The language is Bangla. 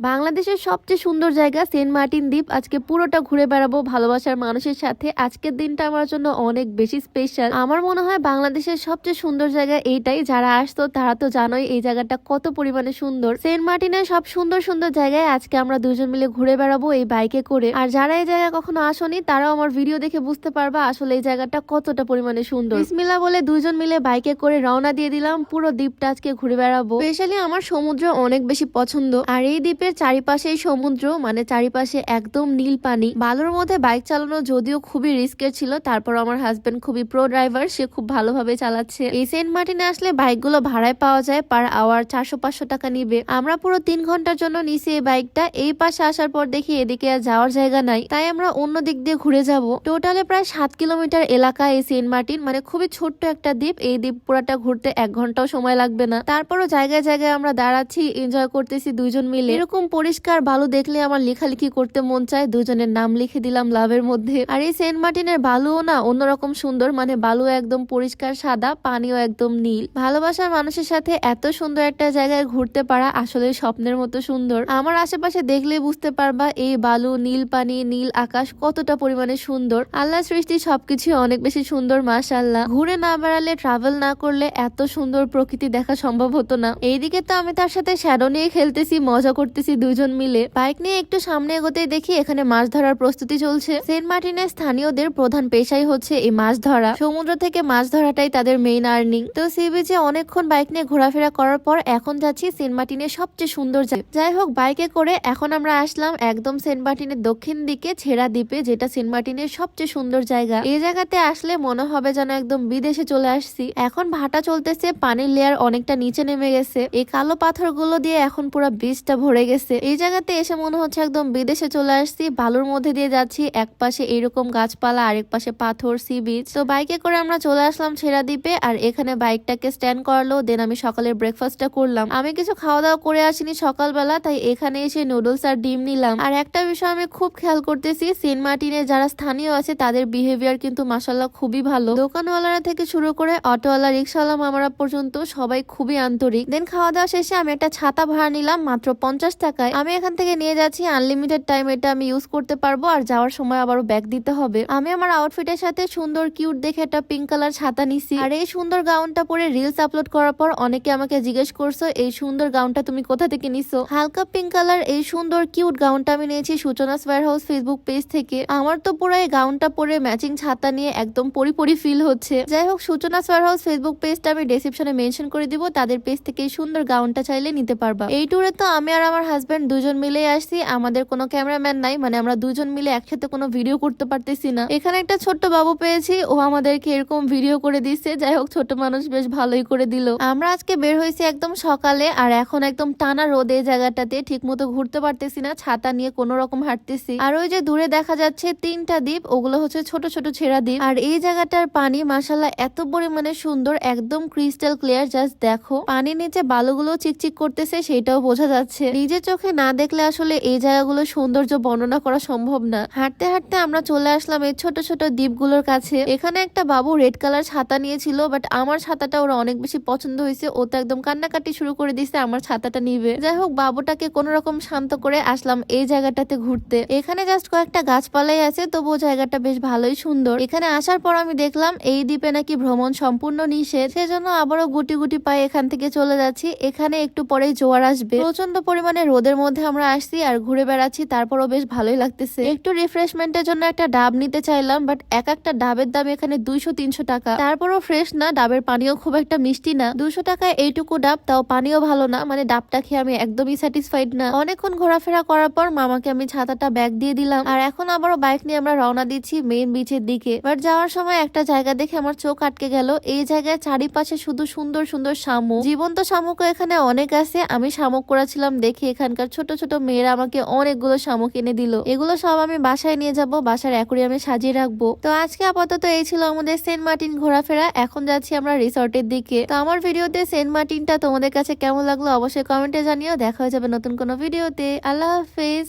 বাংলাদেশের সবচেয়ে সুন্দর জায়গা সেন্ট মার্টিন দ্বীপ। আজকে পুরোটা ঘুরে বেড়াবো ভালোবাসার মানুষের সাথে। আজকের দিনটা আমার জন্য অনেক বেশি স্পেশাল আমার মনে হয় বাংলাদেশের সবচেয়ে সুন্দর জায়গা এইটাই। যারা আসতো তারা তো জানোই এই জায়গাটা কত পরিমাণে সুন্দর। সেন্ট মার্টিনের সব সুন্দর সুন্দর জায়গায় আজকে আমরা দুজন মিলে ঘুরে বেড়াবো এই বাইকে করে। আর যারা এই জায়গায় কখনো আসনি, তারাও আমার ভিডিও দেখে বুঝতে পারবা আসলে এই জায়গাটা কতটা পরিমাণে সুন্দর। বিসমিল্লা বলে দুজন মিলে বাইকে করে রওনা দিয়ে দিলাম। পুরো দ্বীপটা আজকে ঘুরে বেড়াবো। স্পেশালি আমার সমুদ্র অনেক বেশি পছন্দ। আর এই দ্বীপের চারিপাশেই সমুদ্র মানে চারিপাশে একদম নীল পানি। বালুর মধ্যে বাইক চালানো যদিও খুবই রিস্কের ছিল, তারপর আমার হাজবেন্ড খুবই প্রো ড্রাইভার সে খুব ভালোভাবে চালাচ্ছে। এই সেন্ট মার্টিনে আসলে বাইকগুলো ভাড়ায় পাওয়া যায় পার আওয়ার চারশো পাঁচশো টাকা নিবে। আমরা পুরো তিন ঘণ্টার জন্য নিছি এই বাইকটা এই পাশে আসার পর দেখি এদিকে আর যাওয়ার জায়গা নাই। তাই আমরা অন্য দিক দিয়ে ঘুরে যাব। টোটালে প্রায় সাত কিলোমিটার এলাকা এই সেন্ট মার্টিন মানে খুবই ছোট্ট একটা দ্বীপ। এই দ্বীপ পুরাটা ঘুরতে এক ঘন্টাও সময় লাগবে না। তারপরও জায়গায় জায়গায় আমরা দাঁড়াচ্ছি এনজয় করতেছি দুইজন মিলে। এরকম পরিষ্কার বালু দেখলে আমার লেখালেখি করতে মন চায়। দুজনের নাম লিখে দিলাম লাভের মধ্যে। আর এই সেন্ট মার্টিনের বালুও না অন্যরকম সুন্দর মানে বালু একদম পরিষ্কার, সাদা, পানিও একদম নীল। ভালোবাসার মানুষের সাথে এত সুন্দর একটা জায়গায় ঘুরতে পারা আসলে স্বপ্নের মতো সুন্দর। আমার আশেপাশে দেখলে বুঝতে পারবা, এই বালু, নীল পানি, নীল আকাশ কতটা পরিমাণে সুন্দর। আল্লাহ সৃষ্টি সবকিছু অনেক বেশি সুন্দর মাশাল্লাহ ঘুরে না বেড়ালে ট্রাভেল না করলে এত সুন্দর প্রকৃতি দেখা সম্ভব হতো না। এইদিকে তো আমি তার সাথে শ্যাডো নিয়ে খেলতেছি, মজা করতেছি। দুজন মিলে বাইক নিয়ে একটু সামনে এগোতেই দেখি এখানে মাছ ধরার প্রস্তুতি চলছে। সেন্ট মার্টিনের স্থানীয়দের প্রধান পেশাই হচ্ছে এই মাছ ধরা। সমুদ্র থেকে মাছ ধরাটাই তাদের মেইন আর্নিং তো সি বিচে অনেকক্ষণ বাইক নিয়ে ঘোরাফেরা করার পর এখন যাচ্ছি সেন্ট মার্টিনের সবচেয়ে সুন্দর জায়গা। যাই হোক, বাইকে করে এখন আমরা আসলাম একদম সেন্ট মার্টিনের দক্ষিণ দিকে ছেড়া দ্বীপে, যেটা সেন্ট মার্টিনের সবচেয়ে সুন্দর জায়গা। এই জায়গাতে আসলে মনে হবে যেন একদম বিদেশে চলে আসছি। এখন ভাটা চলতেছে, পানির লেয়ার অনেকটা নিচে নেমে গেছে। এই কালো পাথরগুলো দিয়ে এখন পুরো বীজটা ভরে গেছে। এই জায়গাতে এসে মনে হচ্ছে একদম বিদেশে চলে আসছি। বালুর মধ্যে দিয়ে যাচ্ছি। এক পাশে এরকম গাছপালা, আরেক পাশে পাথর, সি বিচ। তো বাইকে করে আমরা চলে আসলাম ছেড়া দ্বীপে আর এখানে বাইকটাকে স্ট্যান্ড করল। দেন আমি সকালের ব্রেকফাস্টটা করলাম। আমি কিছু খাওয়া দাওয়া করে আসিনি সকালবেলা, তাই এখানে এসে নুডলস আর ডিম নিলাম। আর একটা বিষয় আমি খুব খেয়াল করতেছি, সেন্ট মার্টিনে যারা স্থানীয় আছে, তাদের বিহেভিয়ার কিন্তু মাসাল্লাহ খুবই ভালো। দোকানওয়ালারা থেকে শুরু করে অটোওয়ালা, রিক্সাওয়ালা, মামারা পর্যন্ত সবাই খুবই আন্তরিক। দেন খাওয়া দাওয়া শেষে আমি একটা ছাতা ভাড়া নিলাম, মাত্র পঞ্চাশ টাকায় আমি এখান থেকে নিয়ে যাচ্ছি আনলিমিটেড টাইম এটা আমি ইউজ করতে পারব আর যাওয়ার সময় আবারও ব্যাগ দিতে হবে। আমি আমার আউটফিটের সাথে সুন্দর কিউট দেখে একটা পিঙ্ক কালার ছাতা নিছি। আর এই সুন্দর গাউনটা পরে রিলস আপলোড করার পর অনেকে আমাকে জিজ্ঞেস করছ, এই সুন্দর গাউনটা তুমি কোথা থেকে নিছো? হালকা পিঙ্ক কালার এই সুন্দর কিউট গাউনটা আমি নিয়েছি সূচনা ওয়ার হাউস ফেসবুক পেজ থেকে। আমার তো পুরো এই গাউনটা পরে ম্যাচিং ছাতা নিয়ে একদম পরিপরি ফিল হচ্ছে। যাই হোক, সূচনা ওয়ার হাউস ফেসবুক পেজটা আমি ডেসক্রিপশনে মেনশন করে দিব। তাদের পেজ থেকে এই সুন্দর গাউনটা চাইলে নিতে পারবা। এই ট্যুরে তো আমি আর আমার হাজবেন্ড দুজন মিলে আসছি, আমাদের কোনো ক্যামেরাম্যান নাই মানে আমরা দুজন মিলে একসাথে কোনো ভিডিও করতে পারতেছি না। এখানে একটা ছোট্ট বাবু পেয়েছি, ও আমাদেরকে এরকম ভিডিও করে দিচ্ছে, যাই হোক ছোট মানুষ বেশ ভালোই করে দিল। আমরা আজকে বের হয়েছি একদম সকালে, আর এখন একদম টানা রোদ এই জায়গাটাতে ঠিক মতো ঘুরতে পারতেছি না, ছাতা নিয়ে কোনো রকম হাঁটতেছি। আর ওই যে দূরে দেখা যাচ্ছে তিনটা দ্বীপ, ওগুলো হচ্ছে ছোট ছোট ছেঁড়া দ্বীপ। আর এই জায়গাটার পানি মাসাল্লাহ এত পরিমাণে সুন্দর, একদম ক্রিস্টাল ক্লিয়ার জাস্ট দেখো। পানির নিচে বালুগুলো চিকচিক করতেছে সেটাও বোঝা যাচ্ছে। নিজের চোখে না দেখলে আসলে এই জায়গাগুলো সৌন্দর্য বর্ণনা করা সম্ভব না। হাঁটতে হাঁটতে আমরা চলে আসলাম এই ছোট ছোট দ্বীপগুলোর কাছে। এখানে একটা বাবু রেড কালার ছাতা নিয়েছিল, বাট আমার ছাতাটা ওরা অনেক বেশি পছন্দ হয়েছে। ও তো একদম কান্নাকাটি শুরু করে দিছে আমার ছাতাটা নিবে। যাই হোক, বাবুটাকে কোন রকম শান্ত করে আসলাম এই জায়গাটাতে ঘুরতে। এখানে জাস্ট কয়েকটা গাছপালাই আছে, তবুও জায়গাটা বেশ ভালোই সুন্দর। এখানে আসার পর আমি দেখলাম এই দ্বীপে নাকি ভ্রমণ সম্পূর্ণ নিষেধ। সেজন্য আবারও গুটি গুটি পায়ে এখান থেকে চলে যাচ্ছি। এখানে একটু পরেই জোয়ার আসবে। প্রচণ্ড পরিমাণে রোদের মধ্যে আমরা আসছি আর ঘুরে বেড়াচ্ছি, তারপরও বেশ ভালোই লাগতেছে। একটু রিফ্রেশমেন্টের জন্য একটা ডাব নিতে চাইলাম বাট এক একটা ডাবের দাম এখানে দুইশো, তিনশো টাকা। তারপরও ফ্রেশ না, ডাবের পানিও খুব একটা মিষ্টি না। দুশো টাকায় এইটুকু ডাব, তাও পানিও ভালো না মানে ডাবটা খেয়ে আমি একদমই স্যাটিসফাইড না। অনেকক্ষণ ঘোরাফেরা করার পর মামাকে আমি ছাতাটা ব্যাগ দিয়ে দিলাম। আর এখন আবারও বাইক নিয়ে আমরা রওনা দিচ্ছি মেইন বিচের দিকে। বাট যাওয়ার সময় একটা জায়গা দেখে আমার চোখ আটকে গেল। এই জায়গায় চারিপাশে শুধু সুন্দর সুন্দর শামুক। জীবন্ত শামুকও এখানে অনেক আছে, আমি শামুক করেছিলাম দেখি এখানকার ছোট ছোট মেয়েরা আমাকে অনেকগুলো শামুক এনে দিল। এগুলো সব আমি বাসায় নিয়ে যাব, বাসার অ্যাকুরিয়ামে সাজিয়ে রাখব। তো আজকে আপাতত এই ছিল আমাদের সেন্ট মার্টিন ঘোরাফেরা, এখন যাচ্ছি আমরা রিসর্টের দিকে। তো আমার ভিডিওতে সেন্ট মার্টিনটা তোমাদের কাছে কেমন লাগল অবশ্যই কমেন্টে জানিও, দেখা হয়ে যাবে নতুন কোনো ভিডিওতে। আল্লাহ হাফেজ।